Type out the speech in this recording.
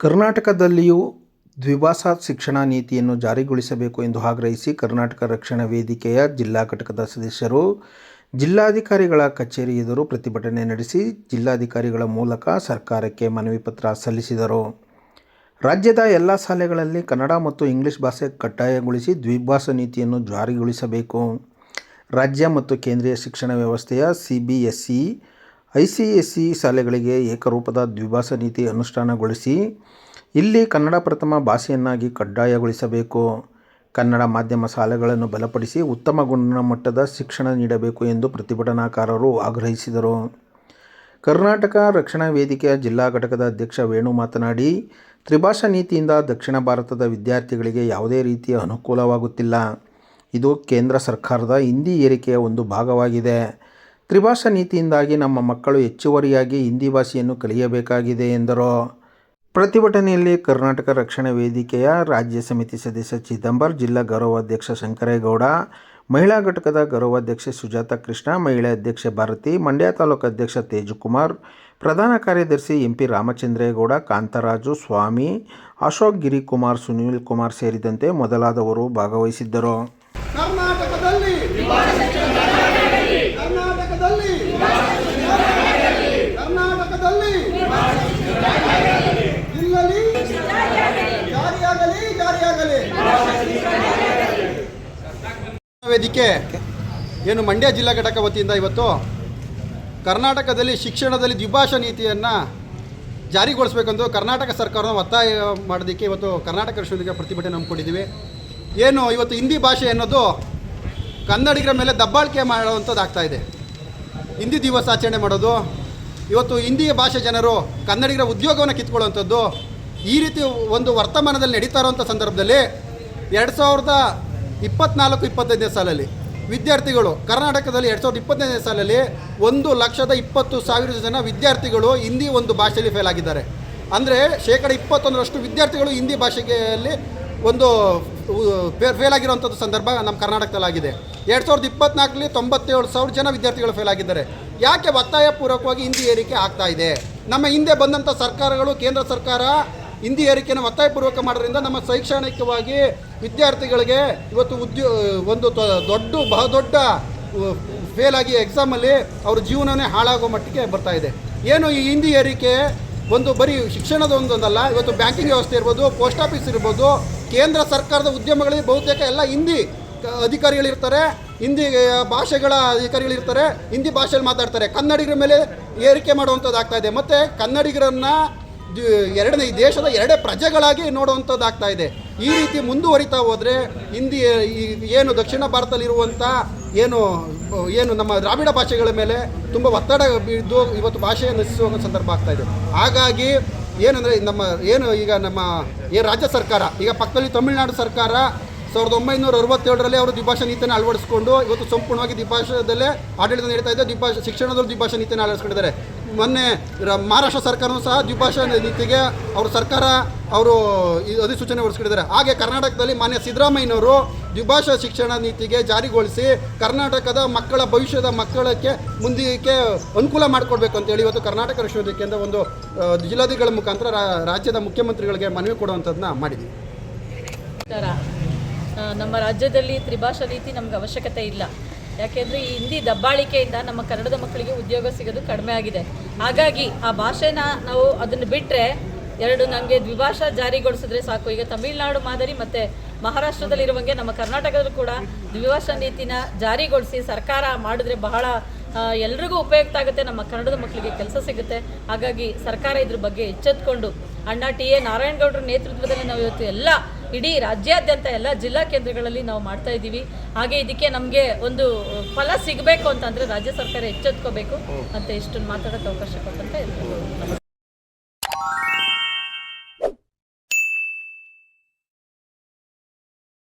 ಕರ್ನಾಟಕದಲ್ಲಿಯೂ ದ್ವಿಭಾಷಾ ಶಿಕ್ಷಣ ನೀತಿಯನ್ನು ಜಾರಿಗೊಳಿಸಬೇಕು ಎಂದು ಆಗ್ರಹಿಸಿ ಕರ್ನಾಟಕ ರಕ್ಷಣಾ ವೇದಿಕೆಯ ಜಿಲ್ಲಾ ಘಟಕದ ಸದಸ್ಯರು, ಜಿಲ್ಲಾಧಿಕಾರಿಗಳ ಕಚೇರಿ ಎದುರು ಪ್ರತಿಭಟನೆ ನಡೆಸಿ ಜಿಲ್ಲಾಧಿಕಾರಿಗಳ ಮೂಲಕ ಸರ್ಕಾರಕ್ಕೆ ಮನವಿ ಪತ್ರ ಸಲ್ಲಿಸಿದರು. ರಾಜ್ಯದ ಎಲ್ಲ ಶಾಲೆಗಳಲ್ಲಿ ಕನ್ನಡ ಮತ್ತು ಇಂಗ್ಲಿಷ್ ಭಾಷೆ ಕಡ್ಡಾಯಗೊಳಿಸಿ ದ್ವಿಭಾಷಾ ನೀತಿಯನ್ನು ಜಾರಿಗೊಳಿಸಬೇಕು. ರಾಜ್ಯ ಮತ್ತು ಕೇಂದ್ರೀಯ ಶಿಕ್ಷಣ ವ್ಯವಸ್ಥೆಯ C B S E I C S E ಶಾಲೆಗಳಿಗೆ ಏಕರೂಪದ ದ್ವಿಭಾಷಾ ನೀತಿ ಅನುಷ್ಠಾನಗೊಳಿಸಿ ಇಲ್ಲಿ ಕನ್ನಡ ಪ್ರಥಮ ಭಾಷೆಯನ್ನಾಗಿ ಕಡ್ಡಾಯಗೊಳಿಸಬೇಕು. ಕನ್ನಡ ಮಾಧ್ಯಮ ಶಾಲೆಗಳನ್ನು ಬಲಪಡಿಸಿ ಉತ್ತಮ ಗುಣಮಟ್ಟದ ಶಿಕ್ಷಣ ನೀಡಬೇಕು ಎಂದು ಪ್ರತಿಭಟನಾಕಾರರು ಆಗ್ರಹಿಸಿದರು. ಕರ್ನಾಟಕ ರಕ್ಷಣಾ ವೇದಿಕೆಯ ಜಿಲ್ಲಾ ಘಟಕದ ಅಧ್ಯಕ್ಷ ವೇಣು ಮಾತನಾಡಿ, ತ್ರಿಭಾಷಾ ನೀತಿಯಿಂದ ದಕ್ಷಿಣ ಭಾರತದ ವಿದ್ಯಾರ್ಥಿಗಳಿಗೆ ಯಾವುದೇ ರೀತಿಯ ಅನುಕೂಲವಾಗುತ್ತಿಲ್ಲ. ಇದು ಕೇಂದ್ರ ಸರ್ಕಾರದ ಹಿಂದಿ ಏರಿಕೆಯ ಒಂದು ಭಾಗವಾಗಿದೆ. ತ್ರಿಭಾಷಾ ನೀತಿಯಿಂದಾಗಿ ನಮ್ಮ ಮಕ್ಕಳು ಹೆಚ್ಚುವರಿಯಾಗಿ ಹಿಂದಿ ಭಾಷೆಯನ್ನು ಕಲಿಯಬೇಕಾಗಿದೆ ಎಂದರು. ಪ್ರತಿಭಟನೆಯಲ್ಲಿ ಕರ್ನಾಟಕ ರಕ್ಷಣಾ ವೇದಿಕೆಯ ರಾಜ್ಯ ಸಮಿತಿ ಸದಸ್ಯ ಚಿದಂಬರ್, ಜಿಲ್ಲಾ ಗೌರವಾಧ್ಯಕ್ಷ ಶಂಕರೇಗೌಡ, ಮಹಿಳಾ ಘಟಕದ ಗೌರವಾಧ್ಯಕ್ಷೆ ಸುಜಾತ ಕೃಷ್ಣ, ಮಹಿಳಾ ಅಧ್ಯಕ್ಷೆ ಭಾರತಿ, ಮಂಡ್ಯ ತಾಲೂಕು ಅಧ್ಯಕ್ಷ ತೇಜುಕುಮಾರ್, ಪ್ರಧಾನ ಕಾರ್ಯದರ್ಶಿ ಎಂ ಪಿ ರಾಮಚಂದ್ರೇಗೌಡ, ಕಾಂತರಾಜು ಸ್ವಾಮಿ, ಅಶೋಕ್ ಗಿರಿಕುಮಾರ್, ಸುನೀಲ್ ಕುಮಾರ್ ಸೇರಿದಂತೆ ಮೊದಲಾದವರು ಭಾಗವಹಿಸಿದ್ದರು ಕರ್ನಾಟಕದಲ್ಲಿ ಕರ್ನಾಟಕದಲ್ಲಿ ಕರ್ನಾಟಕದಲ್ಲಿ ಇಲ್ಲಲಿ ಜಾರಿಯಾಗಲಿ ಜಾರಿಯಾಗಲಿ. ವೇದಿಕೆ ಏನು ಮಂಡ್ಯ ಜಿಲ್ಲಾ ಘಟಕ ವತಿಯಿಂದ ಇವತ್ತು ಕರ್ನಾಟಕದಲ್ಲಿ ಶಿಕ್ಷಣದಲ್ಲಿ ದ್ವಿಭಾಷಾ ನೀತಿಯನ್ನು ಜಾರಿಗೊಳಿಸಬೇಕೆಂದು ಕರ್ನಾಟಕ ಸರ್ಕಾರನ ಒತ್ತಾಯ ಮಾಡೋದಕ್ಕೆ ಇವತ್ತು ಕರ್ನಾಟಕ ವಿಶ್ವವಿದ್ಯಾಲಯ ಪ್ರತಿಭಟನೆ ಹಮ್ಮಿಕೊಂಡಿದ್ದೀವಿ. ಏನು ಇವತ್ತು ಹಿಂದಿ ಭಾಷೆ ಅನ್ನೋದು ಕನ್ನಡಿಗರ ಮೇಲೆ ದಬ್ಬಾಳಿಕೆ ಮಾಡುವಂಥದ್ದಾಗ್ತಾ ಇದೆ. ಹಿಂದಿ ದಿವಸ ಆಚರಣೆ ಮಾಡೋದು, ಇವತ್ತು ಹಿಂದಿ ಭಾಷೆ ಜನರು ಕನ್ನಡಿಗರ ಉದ್ಯೋಗವನ್ನು ಕಿತ್ಕೊಳ್ಳುವಂಥದ್ದು ಈ ರೀತಿ ಒಂದು ವರ್ತಮಾನದಲ್ಲಿ ನಡೀತಾ ಇರುವಂಥ ಸಂದರ್ಭದಲ್ಲಿ ಎರಡು ಸಾವಿರದ ಇಪ್ಪತ್ನಾಲ್ಕು, ಇಪ್ಪತ್ತೈದನೇ ಸಾಲಲ್ಲಿ ವಿದ್ಯಾರ್ಥಿಗಳು, ಕರ್ನಾಟಕದಲ್ಲಿ ಎರಡು ಸಾವಿರದ ಇಪ್ಪತ್ತೈದನೇ ಸಾಲಲ್ಲಿ ಒಂದು ಲಕ್ಷದ ಇಪ್ಪತ್ತು ಸಾವಿರ ಜನ ವಿದ್ಯಾರ್ಥಿಗಳು ಹಿಂದಿ ಒಂದು ಭಾಷೆಯಲ್ಲಿ ಫೇಲ್ ಆಗಿದ್ದಾರೆ. ಅಂದರೆ ಶೇಕಡ ಇಪ್ಪತ್ತೊಂದರಷ್ಟು ವಿದ್ಯಾರ್ಥಿಗಳು ಹಿಂದಿ ಭಾಷೆಯಲ್ಲಿ ಒಂದು ಫೇಲ್ ಆಗಿರುವಂಥದ್ದು ಸಂದರ್ಭ ನಮ್ಮ ಕರ್ನಾಟಕದಲ್ಲಾಗಿದೆ. ಎರಡು ಸಾವಿರದ ಇಪ್ಪತ್ನಾಲ್ಕರಲ್ಲಿ ತೊಂಬತ್ತೇಳು ಸಾವಿರ ಜನ ವಿದ್ಯಾರ್ಥಿಗಳು ಫೇಲ್ ಆಗಿದ್ದಾರೆ. ಯಾಕೆ ಒತ್ತಾಯಪೂರ್ವಕವಾಗಿ ಹಿಂದಿ ಏರಿಕೆ ಆಗ್ತಾ ಇದೆ? ನಮ್ಮ ಹಿಂದೆ ಬಂದಂಥ ಸರ್ಕಾರಗಳು, ಕೇಂದ್ರ ಸರ್ಕಾರ ಹಿಂದಿ ಏರಿಕೆಯನ್ನು ಒತ್ತಾಯಪೂರ್ವಕ ಮಾಡೋದ್ರಿಂದ ನಮ್ಮ ಶೈಕ್ಷಣಿಕವಾಗಿ ವಿದ್ಯಾರ್ಥಿಗಳಿಗೆ ಇವತ್ತು ಉದ್ಯೋ, ಒಂದು ದೊಡ್ಡ ಬಹುದೊಡ್ಡ ಫೇಲ್ ಆಗಿ ಎಕ್ಸಾಮಲ್ಲಿ ಅವ್ರ ಜೀವನವೇ ಹಾಳಾಗೋ ಮಟ್ಟಿಗೆ ಬರ್ತಾ ಇದೆ. ಏನು ಈ ಹಿಂದಿ ಏರಿಕೆ ಒಂದು ಬರೀ ಶಿಕ್ಷಣದ ಒಂದೊಂದಲ್ಲ, ಇವತ್ತು ಬ್ಯಾಂಕಿಂಗ್ ವ್ಯವಸ್ಥೆ ಇರ್ಬೋದು, ಪೋಸ್ಟ್ ಆಫೀಸ್ ಇರ್ಬೋದು, ಕೇಂದ್ರ ಸರ್ಕಾರದ ಉದ್ಯಮಗಳಿಗೆ ಬಹುತೇಕ ಎಲ್ಲ ಹಿಂದಿ ಅಧಿಕಾರಿಗಳಿರ್ತಾರೆ ಹಿಂದಿ ಭಾಷೆಗಳ ಅಧಿಕಾರಿಗಳಿರ್ತಾರೆ ಹಿಂದಿ ಭಾಷೆಯಲ್ಲಿ ಮಾತಾಡ್ತಾರೆ. ಕನ್ನಡಿಗರ ಮೇಲೆ ಏರಿಕೆ ಮಾಡುವಂಥದ್ದಾಗ್ತಾ ಇದೆ. ಮತ್ತು ಕನ್ನಡಿಗರನ್ನು ಎರಡನೇ ಈ ದೇಶದ ಎರಡೇ ಪ್ರಜೆಗಳಾಗಿ ನೋಡುವಂಥದ್ದಾಗ್ತಾ ಇದೆ. ಈ ರೀತಿ ಮುಂದುವರಿತಾ ಹೋದರೆ ಹಿಂದಿ ಏನು ದಕ್ಷಿಣ ಭಾರತದಲ್ಲಿರುವಂಥ ಏನು ಏನು ನಮ್ಮ ದ್ರಾವಿಡ ಭಾಷೆಗಳ ಮೇಲೆ ತುಂಬ ಒತ್ತಡ ಬಿದ್ದು ಇವತ್ತು ಭಾಷೆ ನಶಿಸುವ ಸಂದರ್ಭ ಆಗ್ತಾ ಇದೆ. ಹಾಗಾಗಿ ಏನಂದರೆ ನಮ್ಮ, ಏನು ಈಗ ನಮ್ಮ, ಏನು ರಾಜ್ಯ ಸರ್ಕಾರ, ಈಗ ಪಕ್ಕದಲ್ಲಿ ತಮಿಳುನಾಡು ಸರ್ಕಾರ ಸಾವಿರದ ಒಂಬೈನೂರ ಅರವತ್ತೇಳರಲ್ಲಿ ಅವರು ದ್ವಿಭಾಷಾ ನೀತಿಯನ್ನು ಅಳವಡಿಸಿಕೊಂಡು ಇವತ್ತು ಸಂಪೂರ್ಣವಾಗಿ ದ್ವಿಭಾಷಾದಲ್ಲೇ ಆಡಳಿತ ನೀಡ್ತಾ ಇದೆ ದ್ವಿಭಾಷಾ ಶಿಕ್ಷಣದ ದ್ವಿಭಾಷಾ ನೀತಿಯನ್ನು ಅಳವಡಿಸ್ಕೊಂಡಿದ್ದಾರೆ. ಮೊನ್ನೆ ಮಹಾರಾಷ್ಟ್ರ ಸರ್ಕಾರವೂ ಸಹ ದ್ವಿಭಾಷಾ ನೀತಿಗೆ ಅವರು ಸರ್ಕಾರ ಅವರು ಅಧಿಸೂಚನೆ ಹೊರಡಿಸ್ಕೊಂಡಿದ್ದಾರೆ. ಹಾಗೆ ಕರ್ನಾಟಕದಲ್ಲಿ ಮಾನ್ಯ ಸಿದ್ದರಾಮಯ್ಯನವರು ದ್ವಿಭಾಷಾ ಶಿಕ್ಷಣ ನೀತಿಗೆ ಜಾರಿಗೊಳಿಸಿ ಕರ್ನಾಟಕದ ಮಕ್ಕಳ ಭವಿಷ್ಯದ ಮಕ್ಕಳಕ್ಕೆ ಮುಂದಕ್ಕೆ ಅನುಕೂಲ ಮಾಡಿಕೊಡ್ಬೇಕು ಅಂತೇಳಿ ಇವತ್ತು ಕರ್ನಾಟಕ ವಿಶ್ವವಿದ್ಯಾಲಯದಿಂದ ಒಂದು ಜಿಲ್ಲಾಧಿಗಳ ಮುಖಾಂತರ ರಾಜ್ಯದ ಮುಖ್ಯಮಂತ್ರಿಗಳಿಗೆ ಮನವಿ ಕೊಡುವಂಥದ್ದನ್ನ ಮಾಡಿದ್ದೀವಿ. ನಮ್ಮ ರಾಜ್ಯದಲ್ಲಿ ತ್ರಿಭಾಷಾ ನೀತಿ ನಮ್ಗೆ ಅವಶ್ಯಕತೆ ಇಲ್ಲ. ಯಾಕೆಂದರೆ ಈ ಹಿಂದಿ ದಬ್ಬಾಳಿಕೆಯಿಂದ ನಮ್ಮ ಕನ್ನಡದ ಮಕ್ಕಳಿಗೆ ಉದ್ಯೋಗ ಸಿಗೋದು ಕಡಿಮೆ ಆಗಿದೆ. ಹಾಗಾಗಿ ಆ ಭಾಷೆನ ನಾವು ಅದನ್ನು ಬಿಟ್ಟರೆ ಎರಡು ನಮಗೆ ದ್ವಿಭಾಷಾ ಜಾರಿಗೊಳಿಸಿದ್ರೆ ಸಾಕು. ಈಗ ತಮಿಳುನಾಡು ಮಾದರಿ ಮತ್ತು ಮಹಾರಾಷ್ಟ್ರದಲ್ಲಿರುವಂಗೆ ನಮ್ಮ ಕರ್ನಾಟಕದಲ್ಲೂ ಕೂಡ ದ್ವಿಭಾಷಾ ನೀತಿನ ಜಾರಿಗೊಳಿಸಿ ಸರ್ಕಾರ ಮಾಡಿದ್ರೆ ಬಹಳ ಎಲ್ರಿಗೂ ಉಪಯುಕ್ತ ಆಗುತ್ತೆ. ನಮ್ಮ ಕನ್ನಡದ ಮಕ್ಕಳಿಗೆ ಕೆಲಸ ಸಿಗುತ್ತೆ. ಹಾಗಾಗಿ ಸರ್ಕಾರ ಇದ್ರ ಬಗ್ಗೆ ಎಚ್ಚೆತ್ಕೊಂಡು ಅಣ್ಣ ಟಿ ಎ ನಾರಾಯಣಗೌಡರ ನೇತೃತ್ವದಲ್ಲಿ ನಾವು ಇವತ್ತು ಎಲ್ಲ ಇಡೀ ರಾಜ್ಯಾದ್ಯಂತ ಎಲ್ಲ ಜಿಲ್ಲಾ ಕೇಂದ್ರಗಳಲ್ಲಿ ನಾವು ಮಾಡ್ತಾ ಇದ್ದೀವಿ. ಹಾಗೆ ಇದಕ್ಕೆ ನಮಗೆ ಒಂದು ಫಲ ಸಿಗಬೇಕು ಅಂತಂದರೆ ರಾಜ್ಯ ಸರ್ಕಾರ ಎಚ್ಚೆತ್ಕೋಬೇಕು ಅಂತ ಇಷ್ಟನ್ನು ಮಾತಾಡೋಕೆ ಅವಕಾಶ ಕೊಟ್ಟಂತ